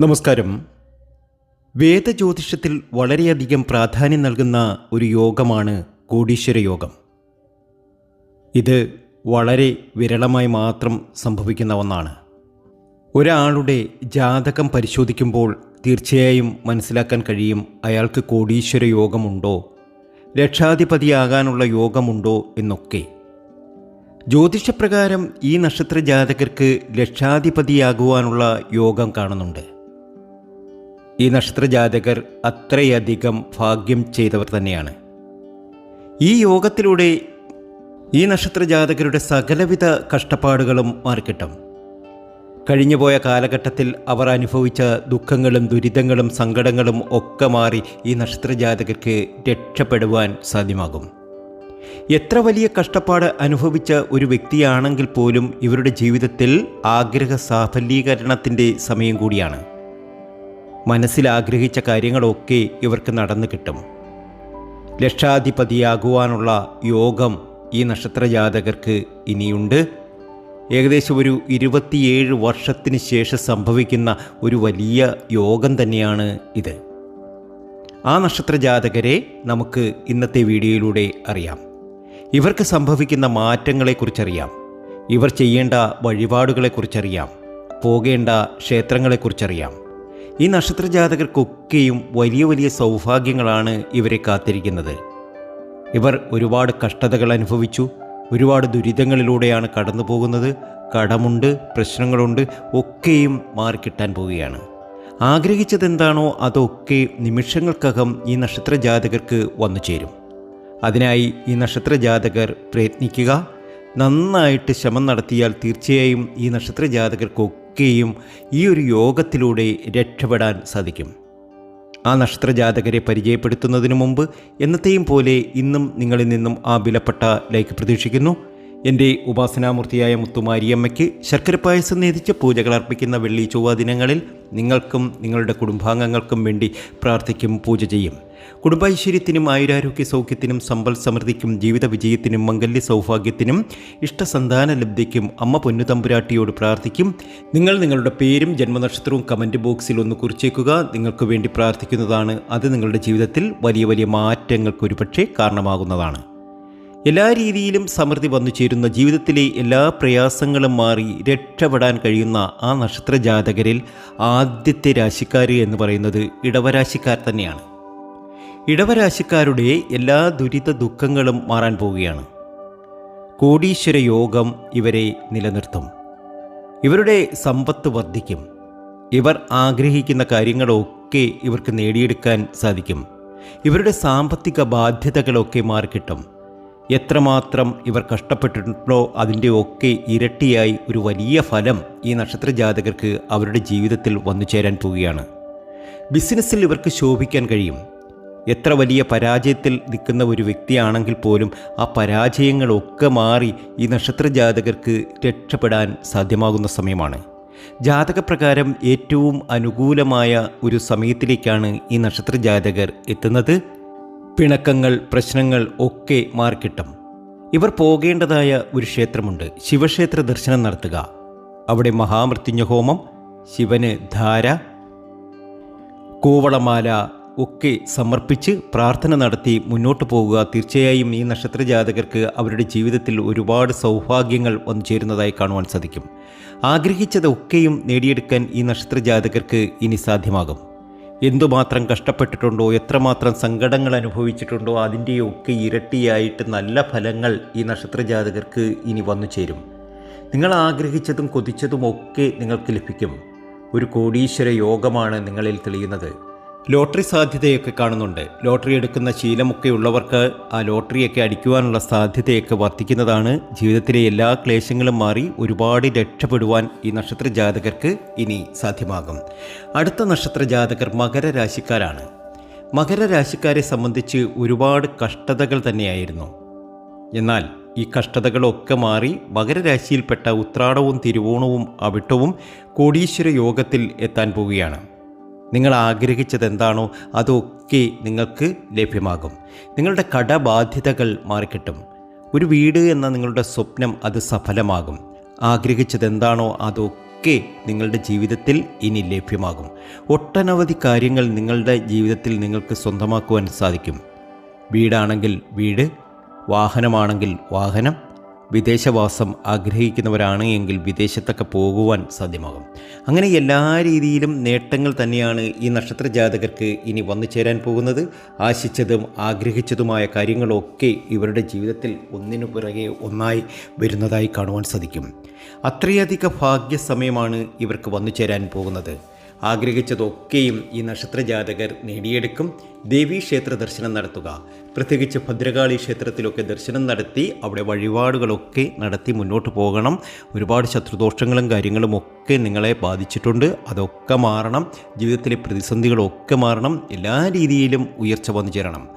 നമസ്കാരം. വേദജ്യോതിഷത്തിൽ വളരെയധികം പ്രാധാന്യം നൽകുന്ന ഒരു യോഗമാണ് കോടീശ്വര യോഗം. ഇത് വളരെ വിരളമായി മാത്രം സംഭവിക്കുന്ന ഒന്നാണ്. ഒരാളുടെ ജാതകം പരിശോധിക്കുമ്പോൾ തീർച്ചയായും മനസ്സിലാക്കാൻ കഴിയും അയാൾക്ക് കോടീശ്വര യോഗമുണ്ടോ ലക്ഷാധിപതിയാകാനുള്ള യോഗമുണ്ടോ എന്നൊക്കെ. ജ്യോതിഷപ്രകാരം ഈ നക്ഷത്ര ജാതകർക്ക് ലക്ഷാധിപതിയാകുവാനുള്ള യോഗം കാണുന്നുണ്ട്. ഈ നക്ഷത്രജാതകർ അത്രയധികം ഭാഗ്യം ചെയ്തവർ തന്നെയാണ്. ഈ യോഗത്തിലൂടെ ഈ നക്ഷത്രജാതകരുടെ സകലവിധ കഷ്ടപ്പാടുകളും മാറിക്കിട്ടും. കഴിഞ്ഞുപോയ കാലഘട്ടത്തിൽ അവർ അനുഭവിച്ച ദുഃഖങ്ങളും ദുരിതങ്ങളും സങ്കടങ്ങളും ഒക്കെ മാറി ഈ നക്ഷത്രജാതകർക്ക് രക്ഷപ്പെടുവാൻ സാധ്യമാകും. എത്ര വലിയ കഷ്ടപ്പാട് അനുഭവിച്ച ഒരു വ്യക്തിയാണെങ്കിൽ പോലും ഇവരുടെ ജീവിതത്തിൽ ആഗ്രഹ സാഫല്യീകരണത്തിന്റെ സമയം കൂടിയാണ്. മനസ്സിൽ ആഗ്രഹിച്ച കാര്യങ്ങളൊക്കെ ഇവർക്ക് നടന്നു കിട്ടും. ലക്ഷാധിപതിയാകുവാനുള്ള യോഗം ഈ നക്ഷത്ര ജാതകർക്ക് ഇനിയുണ്ട്. ഏകദേശം ഒരു ഇരുപത്തിയേഴ് വർഷത്തിന് ശേഷം സംഭവിക്കുന്ന ഒരു വലിയ യോഗം തന്നെയാണ് ഇത്. ആ നക്ഷത്ര ജാതകരെ നമുക്ക് ഇന്നത്തെ വീഡിയോയിലൂടെ അറിയാം. ഇവർക്ക് സംഭവിക്കുന്ന മാറ്റങ്ങളെക്കുറിച്ചറിയാം. ഇവർ ചെയ്യേണ്ട വഴിപാടുകളെക്കുറിച്ചറിയാം. പോകേണ്ട ക്ഷേത്രങ്ങളെക്കുറിച്ചറിയാം. ഈ നക്ഷത്ര ജാതകർക്കൊക്കെയും വലിയ വലിയ സൗഭാഗ്യങ്ങളാണ് ഇവരെ കാത്തിരിക്കുന്നത്. ഇവർ ഒരുപാട് കഷ്ടതകൾ അനുഭവിച്ചു ഒരുപാട് ദുരിതങ്ങളിലൂടെയാണ് കടന്നു പോകുന്നത് കടമുണ്ട് പ്രശ്നങ്ങളുണ്ട് ഒക്കെയും മാറിക്കിട്ടാൻ പോവുകയാണ്. ആഗ്രഹിച്ചതെന്താണോ അതൊക്കെ നിമിഷങ്ങൾക്കകം ഈ നക്ഷത്ര ജാതകർക്ക് വന്നു ചേരും. അതിനായി ഈ നക്ഷത്ര ജാതകർ പ്രയത്നിക്കുക. നന്നായിട്ട് ശ്രമം നടത്തിയാൽ തീർച്ചയായും ഈ നക്ഷത്ര ജാതകർക്കൊക്കെയും ഈ ഒരു യോഗത്തിലൂടെ രക്ഷപ്പെടാൻ സാധിക്കും. ആ നക്ഷത്രജാതകരെ പരിചയപ്പെടുത്തുന്നതിന് മുമ്പ് എന്നത്തെയും പോലെ ഇന്നും നിങ്ങളിൽ നിന്നും ആ വിലപ്പെട്ട ലൈക്ക് പ്രതീക്ഷിക്കുന്നു. എന്റെ ഉപാസനാമൂർത്തിയായ മുത്തുമാരിയമ്മയ്ക്ക് ശർക്കര പായസം നേതിച്ച് പൂജകൾ അർപ്പിക്കുന്ന വെള്ളി ചൊവ്വ ദിനങ്ങളിൽ നിങ്ങൾക്കും നിങ്ങളുടെ കുടുംബാംഗങ്ങൾക്കും വേണ്ടി പ്രാർത്ഥിക്കും പൂജ ചെയ്യും. കുടുംബൈശ്വര്യത്തിനും ആയുരാരോഗ്യ സൗഖ്യത്തിനും സമ്പൽ സമൃദ്ധിക്കും ജീവിത വിജയത്തിനും മംഗല്യ സൗഭാഗ്യത്തിനും ഇഷ്ടസന്താന ലബ്ധിക്കും അമ്മ പൊന്നുതമ്പുരാട്ടിയോട് പ്രാർത്ഥിക്കും. നിങ്ങൾ നിങ്ങളുടെ പേരും ജന്മനക്ഷത്രവും കമന്റ് ബോക്സിൽ ഒന്ന് കുറിച്ചേക്കുക. നിങ്ങൾക്ക് വേണ്ടി പ്രാർത്ഥിക്കുന്നതാണ് അത് നിങ്ങളുടെ ജീവിതത്തിൽ വലിയ വലിയ മാറ്റങ്ങൾക്ക് ഒരുപക്ഷെ കാരണമാകുന്നതാണ്. എല്ലാ രീതിയിലും സമൃദ്ധി വന്നു ചേരുന്ന ജീവിതത്തിലെ എല്ലാ പ്രയാസങ്ങളും മാറി രക്ഷപ്പെടാൻ കഴിയുന്ന ആ നക്ഷത്ര ജാതകരിൽ ആദ്യത്തെ രാശിക്കാർ എന്ന് പറയുന്നത് ഇടവരാശിക്കാർ തന്നെയാണ്. ഇടവരാശിക്കാരുടെ എല്ലാ ദുരിത ദുഃഖങ്ങളും മാറാൻ പോവുകയാണ്. കോടീശ്വര യോഗം ഇവരെ നിലനിർത്തും. ഇവരുടെ സമ്പത്ത് വർദ്ധിക്കും. ഇവർ ആഗ്രഹിക്കുന്ന കാര്യങ്ങളൊക്കെ ഇവർക്ക് നേടിയെടുക്കാൻ സാധിക്കും. ഇവരുടെ സാമ്പത്തിക ബാധ്യതകളൊക്കെ മാറിക്കിട്ടും. എത്രമാത്രം ഇവർ കഷ്ടപ്പെട്ടിട്ടുണ്ടോ അതിന്റെ ഒക്കെ ഇരട്ടിയായി ഒരു വലിയ ഫലം ഈ നക്ഷത്ര ജാതകർക്ക് അവരുടെ ജീവിതത്തിൽ വന്നു ചേരാൻ പോവുകയാണ്. ബിസിനസ്സിൽ ഇവർക്ക് ശോഭിക്കാൻ കഴിയും. എത്ര വലിയ പരാജയത്തിൽ നിൽക്കുന്ന ഒരു വ്യക്തിയാണെങ്കിൽ പോലും ആ പരാജയങ്ങളൊക്കെ മാറി ഈ നക്ഷത്ര ജാതകർക്ക് രക്ഷപ്പെടാൻ സാധ്യമാകുന്ന സമയമാണ്. ജാതകപ്രകാരം ഏറ്റവും അനുകൂലമായ ഒരു സമയത്തിലേക്കാണ് ഈ നക്ഷത്ര ജാതകർ എത്തുന്നത്. പിണക്കങ്ങൾ പ്രശ്നങ്ങൾ ഒക്കെ മാറിക്കിട്ടും ഇവർ പോകേണ്ടതായ ഒരു ക്ഷേത്രമുണ്ട്. ശിവക്ഷേത്ര ദർശനം നടത്തുക. അവിടെ മഹാമൃത്യുഞ്ജ ഹോമം ശിവന് ധാര കൂവളമാല ഒക്കെ സമർപ്പിച്ച് പ്രാർത്ഥന നടത്തി മുന്നോട്ട് പോവുക. തീർച്ചയായും ഈ നക്ഷത്ര ജാതകർക്ക് അവരുടെ ജീവിതത്തിൽ ഒരുപാട് സൗഭാഗ്യങ്ങൾ വന്നു ചേരുന്നതായി കാണുവാൻ സാധിക്കും. ആഗ്രഹിച്ചതൊക്കെയും നേടിയെടുക്കാൻ ഈ നക്ഷത്ര ജാതകർക്ക് ഇനി സാധ്യമാകും. എന്തുമാത്രം കഷ്ടപ്പെട്ടിട്ടുണ്ടോ എത്രമാത്രം സങ്കടങ്ങൾ അനുഭവിച്ചിട്ടുണ്ടോ അതിന്റെയൊക്കെ ഇരട്ടിയായിട്ട് നല്ല ഫലങ്ങൾ ഈ നക്ഷത്രജാതകർക്ക് ഇനി വന്നു ചേരും. നിങ്ങൾ ആഗ്രഹിച്ചതും കൊതിച്ചതും ഒക്കെ നിങ്ങൾക്ക് ലഭിക്കും. ഒരു കോടീശ്വര യോഗമാണ് നിങ്ങളിൽ തെളിയുന്നത്. ലോട്ടറി സാധ്യതയൊക്കെ കാണുന്നുണ്ട്. ലോട്ടറി എടുക്കുന്ന ശീലമൊക്കെ ഉള്ളവർക്ക് ആ ലോട്ടറിയൊക്കെ അടിക്കുവാനുള്ള സാധ്യതയൊക്കെ വർദ്ധിക്കുന്നതാണ്. ജീവിതത്തിലെ എല്ലാ ക്ലേശങ്ങളും മാറി ഒരുപാട് രക്ഷപ്പെടുവാൻ ഈ നക്ഷത്ര ജാതകർക്ക് ഇനി സാധ്യമാകും. അടുത്ത നക്ഷത്ര ജാതകർ മകര രാശിക്കാരാണ്. മകര രാശിക്കാരെ സംബന്ധിച്ച് ഒരുപാട് കഷ്ടതകൾ തന്നെയായിരുന്നു. എന്നാൽ ഈ കഷ്ടതകളൊക്കെ മാറി മകരരാശിയിൽപ്പെട്ട ഉത്രാടവും തിരുവോണവും അവിട്ടവും കോടീശ്വര യോഗത്തിൽ എത്താൻ പോവുകയാണ്. നിങ്ങൾ ആഗ്രഹിച്ചത് എന്താണോ അതൊക്കെ നിങ്ങൾക്ക് ലഭ്യമാകും. നിങ്ങളുടെ കടബാധ്യതകൾ മാറിക്കിട്ടും. ഒരു വീട് എന്ന നിങ്ങളുടെ സ്വപ്നം അത് സഫലമാകും. ആഗ്രഹിച്ചത് എന്താണോ അതൊക്കെ നിങ്ങളുടെ ജീവിതത്തിൽ ഇനി ലഭ്യമാകും. ഒട്ടനവധി കാര്യങ്ങൾ നിങ്ങളുടെ ജീവിതത്തിൽ നിങ്ങൾക്ക് സ്വന്തമാക്കുവാൻ സാധിക്കും. വീടാണെങ്കിൽ വീട് വാഹനമാണെങ്കിൽ വാഹനം വിദേശവാസം ആഗ്രഹിക്കുന്നവരാണ് എങ്കിൽ വിദേശത്തൊക്കെ പോകുവാൻ സാധ്യമാകും. അങ്ങനെ എല്ലാ രീതിയിലും നേട്ടങ്ങൾ തന്നെയാണ് ഈ നക്ഷത്ര ജാതകർക്ക് ഇനി വന്നു ചേരാൻ പോകുന്നത്. ആശിച്ചതും ആഗ്രഹിച്ചതുമായ കാര്യങ്ങളൊക്കെ ഇവരുടെ ജീവിതത്തിൽ ഒന്നിനു പിറകെ ഒന്നായി വരുന്നതായി കാണുവാൻ സാധിക്കും. അത്രയധിക ഭാഗ്യസമയമാണ് ഇവർക്ക് വന്നു ചേരാൻ പോകുന്നത്. ആഗ്രഹിച്ചതൊക്കെയും ഈ നക്ഷത്ര ജാതകർ നേടിയെടുക്കും. ദേവീ ക്ഷേത്ര ദർശനം നടത്തുക. പ്രത്യേകിച്ച് ഭദ്രകാളി ക്ഷേത്രത്തിലൊക്കെ ദർശനം നടത്തി അവിടെ വഴിപാടുകളൊക്കെ നടത്തി മുന്നോട്ട് പോകണം. ഒരുപാട് ശത്രുദോഷങ്ങളും കാര്യങ്ങളും ഒക്കെ നിങ്ങളെ ബാധിച്ചിട്ടുണ്ട്. അതൊക്കെ മാറണം. ജീവിതത്തിലെ പ്രതിസന്ധികളൊക്കെ മാറണം. എല്ലാ രീതിയിലും ഉയർച്ച വന്നു ചേരണം.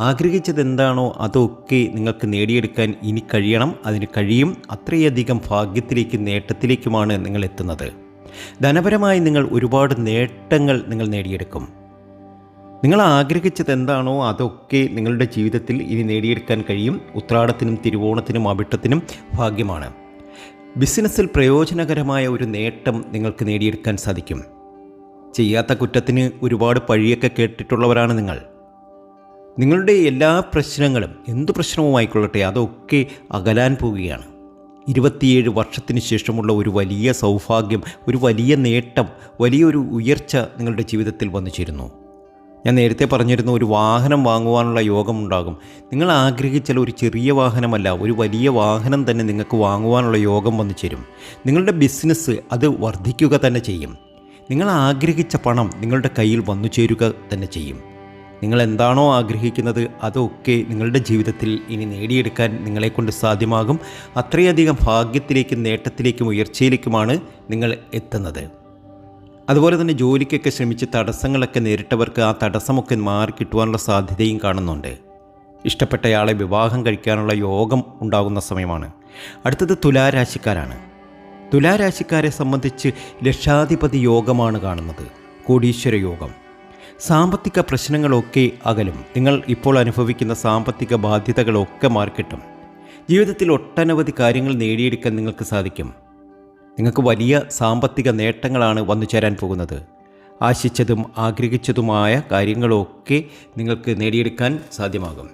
ആഗ്രഹിച്ചത് എന്താണോ അതൊക്കെ നിങ്ങൾക്ക് നേടിയെടുക്കാൻ ഇനി കഴിയണം. അതിന് കഴിയും. അത്രയധികം ഭാഗ്യത്തിലേക്ക് നേട്ടത്തിലേക്കുമാണ് നിങ്ങൾ എത്തുന്നത്. ധനപരമായി നിങ്ങൾ ഒരുപാട് നേട്ടങ്ങൾ നിങ്ങൾ നേടിയെടുക്കും. നിങ്ങൾ ആഗ്രഹിച്ചത് എന്താണോ അതൊക്കെ നിങ്ങളുടെ ജീവിതത്തിൽ ഇനി നേടിയെടുക്കാൻ കഴിയും. ഉത്രാടത്തിനും തിരുവോണത്തിനും അവിട്ടത്തിനും ഭാഗ്യമാണ്. ബിസിനസ്സിൽ പ്രയോജനകരമായ ഒരു നേട്ടം നിങ്ങൾക്ക് നേടിയെടുക്കാൻ സാധിക്കും. ചെയ്യാത്ത കുറ്റത്തിന് ഒരുപാട് പഴിയൊക്കെ കേട്ടിട്ടുള്ളവരാണ് നിങ്ങൾ. നിങ്ങളുടെ എല്ലാ പ്രശ്നങ്ങളും എന്ത് പ്രശ്നവുമായിക്കൊള്ളട്ടെ അതൊക്കെ അകലാൻ പോവുകയാണ്. ഇരുപത്തിയേഴ് വർഷത്തിന് ശേഷമുള്ള ഒരു വലിയ സൗഭാഗ്യം ഒരു വലിയ നേട്ടം വലിയൊരു ഉയർച്ച നിങ്ങളുടെ ജീവിതത്തിൽ വന്നു ചേരുന്നു. ഞാൻ നേരത്തെ പറഞ്ഞിരുന്ന ഒരു വാഹനം വാങ്ങുവാനുള്ള യോഗമുണ്ടാകും. നിങ്ങൾ ആഗ്രഹിച്ചാൽ ഒരു ചെറിയ വാഹനമല്ല ഒരു വലിയ വാഹനം തന്നെ നിങ്ങൾക്ക് വാങ്ങുവാനുള്ള യോഗം വന്നു ചേരും. നിങ്ങളുടെ ബിസിനസ് അത് വർദ്ധിക്കുക തന്നെ ചെയ്യും. നിങ്ങൾ ആഗ്രഹിച്ച പണം നിങ്ങളുടെ കയ്യിൽ വന്നു ചേരുക തന്നെ ചെയ്യും. നിങ്ങൾ എന്താണോ ആഗ്രഹിക്കുന്നത് അതൊക്കെ നിങ്ങളുടെ ജീവിതത്തിൽ ഇനി നേടിയെടുക്കാൻ നിങ്ങളെക്കൊണ്ട് സാധ്യമാകും. അത്രയധികം ഭാഗ്യത്തിലേക്കും നേട്ടത്തിലേക്കും ഉയർച്ചയിലേക്കുമാണ് നിങ്ങൾ എത്തുന്നത്. അതുപോലെ തന്നെ ജോലിക്കൊക്കെ ശ്രമിച്ച് തടസ്സങ്ങളൊക്കെ നേരിട്ടവർക്ക് ആ തടസ്സമൊക്കെ മാറി കിട്ടുവാനുള്ള സാധ്യതയും കാണുന്നുണ്ട്. ഇഷ്ടപ്പെട്ടയാളെ വിവാഹം കഴിക്കാനുള്ള യോഗം ഉണ്ടാകുന്ന സമയമാണ്. അടുത്തത് തുലാരാശിക്കാരാണ്. തുലാരാശിക്കാരെ സംബന്ധിച്ച് ലക്ഷാധിപതി യോഗമാണ് കാണുന്നത്. കോടീശ്വര യോഗം. സാമ്പത്തിക പ്രശ്നങ്ങളൊക്കെ അകലും. നിങ്ങൾ ഇപ്പോൾ അനുഭവിക്കുന്ന സാമ്പത്തിക ബാധ്യതകളൊക്കെ മാറിക്കിട്ടും. ജീവിതത്തിൽ ഒട്ടനവധി കാര്യങ്ങൾ നേടിയെടുക്കാൻ നിങ്ങൾക്ക് സാധിക്കും. നിങ്ങൾക്ക് വലിയ സാമ്പത്തിക നേട്ടങ്ങളാണ് വന്നു ചേരാൻ പോകുന്നത്. ആശിച്ചതും ആഗ്രഹിച്ചതുമായ കാര്യങ്ങളൊക്കെ നിങ്ങൾക്ക് നേടിയെടുക്കാൻ സാധ്യമാകും.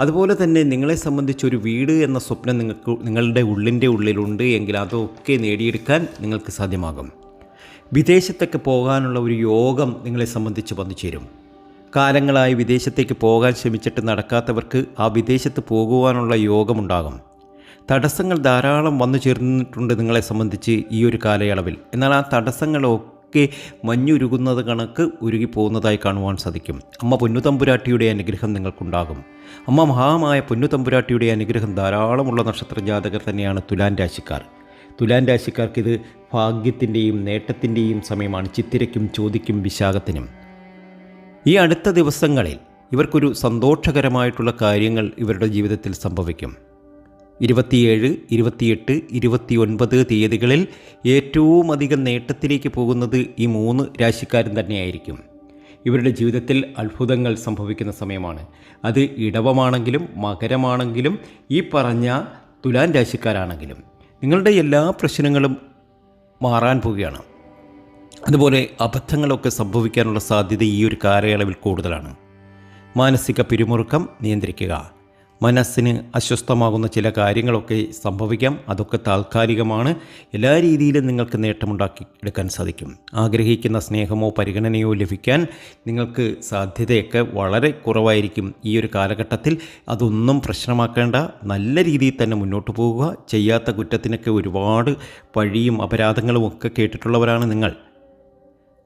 അതുപോലെ തന്നെ നിങ്ങളെ സംബന്ധിച്ച് ഒരു വീട് എന്ന സ്വപ്നം നിങ്ങൾക്ക് നിങ്ങളുടെ ഉള്ളിന്റെ ഉള്ളിലുണ്ട് എങ്കിൽ അതൊക്കെ നേടിയെടുക്കാൻ നിങ്ങൾക്ക് സാധ്യമാകും. വിദേശത്തൊക്കെ പോകാനുള്ള ഒരു യോഗം നിങ്ങളെ സംബന്ധിച്ച് വന്നു ചേരും. കാലങ്ങളായി വിദേശത്തേക്ക് പോകാൻ ശ്രമിച്ചിട്ട് നടക്കാത്തവർക്ക് ആ വിദേശത്ത് പോകുവാനുള്ള യോഗമുണ്ടാകും. തടസ്സങ്ങൾ ധാരാളം വന്നു ചേർന്നിട്ടുണ്ട് നിങ്ങളെ സംബന്ധിച്ച് ഈ ഒരു കാലയളവിൽ. എന്നാൽ ആ തടസ്സങ്ങളൊക്കെ മഞ്ഞുരുകുന്നത് കണക്ക് ഉരുകി പോകുന്നതായി കാണുവാൻ സാധിക്കും. അമ്മ പൊന്നുതമ്പുരാട്ടിയുടെ അനുഗ്രഹം നിങ്ങൾക്കുണ്ടാകും. അമ്മ മഹാമായ പൊന്നുതമ്പുരാട്ടിയുടെ അനുഗ്രഹം ധാരാളമുള്ള നക്ഷത്ര ജാതകർ തന്നെയാണ് തുലാൻ രാശിക്കാർ. തുലാൻ രാശിക്കാർക്ക് ഇത് ഭാഗ്യത്തിന്റെയും നേട്ടത്തിന്റെയും സമയമാണ് ചിത്തിരയ്ക്കും ചോദിക്കും വിശാഖത്തിനും. ഈ അടുത്ത ദിവസങ്ങളിൽ ഇവർക്കൊരു സന്തോഷകരമായിട്ടുള്ള കാര്യങ്ങൾ ഇവരുടെ ജീവിതത്തിൽ സംഭവിക്കും. ഇരുപത്തിയേഴ് ഇരുപത്തിയെട്ട് ഇരുപത്തിയൊൻപത് തീയതികളിൽ ഏറ്റവും അധികം നേട്ടത്തിലേക്ക് പോകുന്നത് ഈ മൂന്ന് രാശിക്കാരും തന്നെയായിരിക്കും. ഇവരുടെ ജീവിതത്തിൽ അത്ഭുതങ്ങൾ സംഭവിക്കുന്ന സമയമാണ്. അത് ഇടവമാണെങ്കിലും മകരമാണെങ്കിലും ഈ പറഞ്ഞ തുലാൻ രാശിക്കാരാണെങ്കിലും നിങ്ങളുടെ എല്ലാ പ്രശ്നങ്ങളും മാറാൻ പോവുകയാണ്. അതുപോലെ അബദ്ധങ്ങളൊക്കെ സംഭവിക്കാനുള്ള സാധ്യത ഈ ഒരു കാലയളവിൽ കൂടുതലാണ്. മാനസിക പിരിമുറുക്കം നിയന്ത്രിക്കുക. മനസ്സിന് അസ്വസ്ഥമാകുന്ന ചില കാര്യങ്ങളൊക്കെ സംഭവിക്കാം. അതൊക്കെ താൽക്കാലികമാണ്. എല്ലാ രീതിയിലും നിങ്ങൾക്ക് നേട്ടമുണ്ടാക്കി എടുക്കാൻ സാധിക്കും. ആഗ്രഹിക്കുന്ന സ്നേഹമോ പരിഗണനയോ ലഭിക്കാൻ നിങ്ങൾക്ക് സാധ്യതയൊക്കെ വളരെ കുറവായിരിക്കും ഈ ഒരു കാലഘട്ടത്തിൽ. അതൊന്നും പ്രശ്നമാക്കേണ്ട. നല്ല രീതിയിൽ തന്നെ മുന്നോട്ട് പോകുക. ചെയ്യാത്ത കുറ്റത്തിനൊക്കെ ഒരുപാട് പഴിയും അപരാധങ്ങളും ഒക്കെ കേട്ടിട്ടുള്ളവരാണ് നിങ്ങൾ.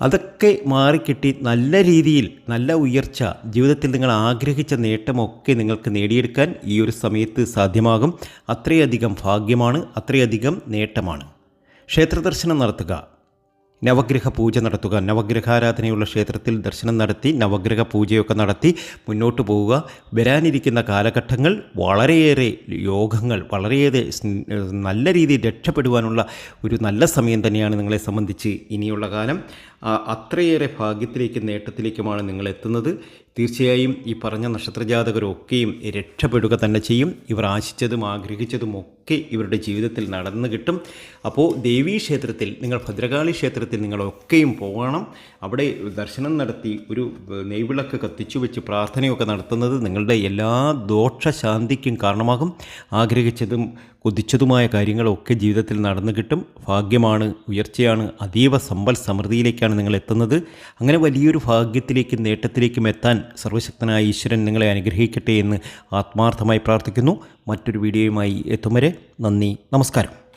അതൊക്കെ മാറിക്കിട്ടി നല്ല രീതിയിൽ നല്ല ഉയർച്ച ജീവിതത്തിൽ നിങ്ങൾ ആഗ്രഹിച്ച നേട്ടമൊക്കെ നിങ്ങൾക്ക് നേടിയെടുക്കാൻ ഈ ഒരു സമയത്ത് സാധ്യമാകും. അത്രയധികം ഭാഗ്യമാണ് അത്രയധികം നേട്ടമാണ്. ക്ഷേത്രദർശനം നടത്തുക. നവഗ്രഹ പൂജ നടത്തുക. നവഗ്രഹാരാധനയുള്ള ക്ഷേത്രത്തിൽ ദർശനം നടത്തി നവഗ്രഹ പൂജയൊക്കെ നടത്തി മുന്നോട്ട് പോവുക. വരാനിരിക്കുന്ന കാലഘട്ടങ്ങൾ വളരെയേറെ യോഗങ്ങൾ വളരെയേറെ നല്ല രീതിയിൽ രക്ഷപ്പെടുവാനുള്ള ഒരു നല്ല സമയം തന്നെയാണ് നിങ്ങളെ സംബന്ധിച്ച് ഇനിയുള്ള കാലം. അത്രയേറെ ഭാഗ്യത്തിലേക്കും നേട്ടത്തിലേക്കുമാണ് നിങ്ങൾ എത്തുന്നത്. തീർച്ചയായും ഈ പറഞ്ഞ നക്ഷത്രജാതകരൊക്കെയും രക്ഷപ്പെടുക തന്നെ ചെയ്യും. ഇവർ ആശിച്ചതും ആഗ്രഹിച്ചതും ഒക്കെ ഇവരുടെ ജീവിതത്തിൽ നടന്നു കിട്ടും. അപ്പോൾ ദേവീ ക്ഷേത്രത്തിൽ നിങ്ങൾ ഭദ്രകാളി ക്ഷേത്രത്തിൽ നിങ്ങളൊക്കെയും പോകണം. അവിടെ ദർശനം നടത്തി ഒരു നെയ്വിളക്ക് കത്തിച്ചു വെച്ച് പ്രാർത്ഥനയൊക്കെ നടത്തുന്നത് നിങ്ങളുടെ എല്ലാ ദോഷശാന്തിക്കും കാരണമാകും. ആഗ്രഹിച്ചതും കൊതിച്ചതുമായ കാര്യങ്ങളൊക്കെ ജീവിതത്തിൽ നടന്നു കിട്ടും. ഭാഗ്യമാണ് ഉയർച്ചയാണ് അതീവ സമ്പൽ സമൃദ്ധിയിലേക്കാണ് നിങ്ങൾ എത്തുന്നത്. അങ്ങനെ വലിയൊരു ഭാഗ്യത്തിലേക്കും നേട്ടത്തിലേക്കും എത്താൻ സർവശക്തനായ ഈശ്വരൻ നിങ്ങളെ അനുഗ്രഹിക്കട്ടെ എന്ന് ആത്മാർത്ഥമായി പ്രാർത്ഥിക്കുന്നു. മറ്റൊരു വീഡിയോയുമായി എത്തും വരെ നന്ദി നമസ്കാരം.